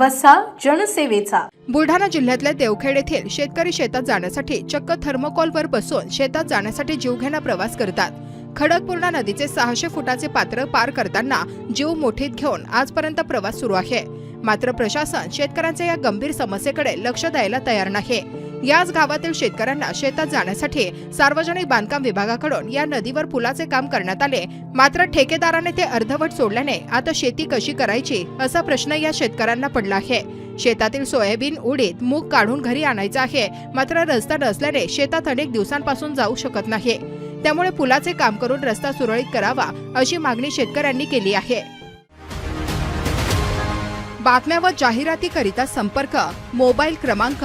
वसा जनसेवेचा. बुलढाणा जिल्ह्यातल्या देवखेड येथील शेतकरी शेतात जाण्यासाठी चक्क थर्मोकॉलवर बसून शेतात जाण्यासाठी जीवघेणा प्रवास करतात. खडकपूर्णा नदीचे सहाशे फुटाचे पात्र पार करताना जीव मोठीत घेऊन आजपर्यंत प्रवास सुरू आहे. मात्र प्रशासन शेतकऱ्यांच्या या गंभीर समस्येकडे लक्ष द्यायला तयार नाही. याच गावातील शेतकऱ्यांना शेतात जाण्यासाठी सार्वजनिक बांधकाम विभागाकडून या नदीवर पुलाचे काम करण्यात आले. मात्र ठेकेदाराने ते अर्धवट सोडल्याने आता शेती कशी करायची असा प्रश्न या शेतकऱ्यांना पडला आहे. शेतातील सोयाबीन उडीद मूग काढून घरी आणायचं आहे. मात्र रस्ता नसल्याने शेतात अनेक दिवसांपासून जाऊ शकत नाही. त्यामुळे पुलाचे काम करून रस्ता सुरळीत करावा अशी मागणी शेतकऱ्यांनी केली आहे. बातम्या व जाहिरातीकरिता संपर्क मोबाईल क्रमांक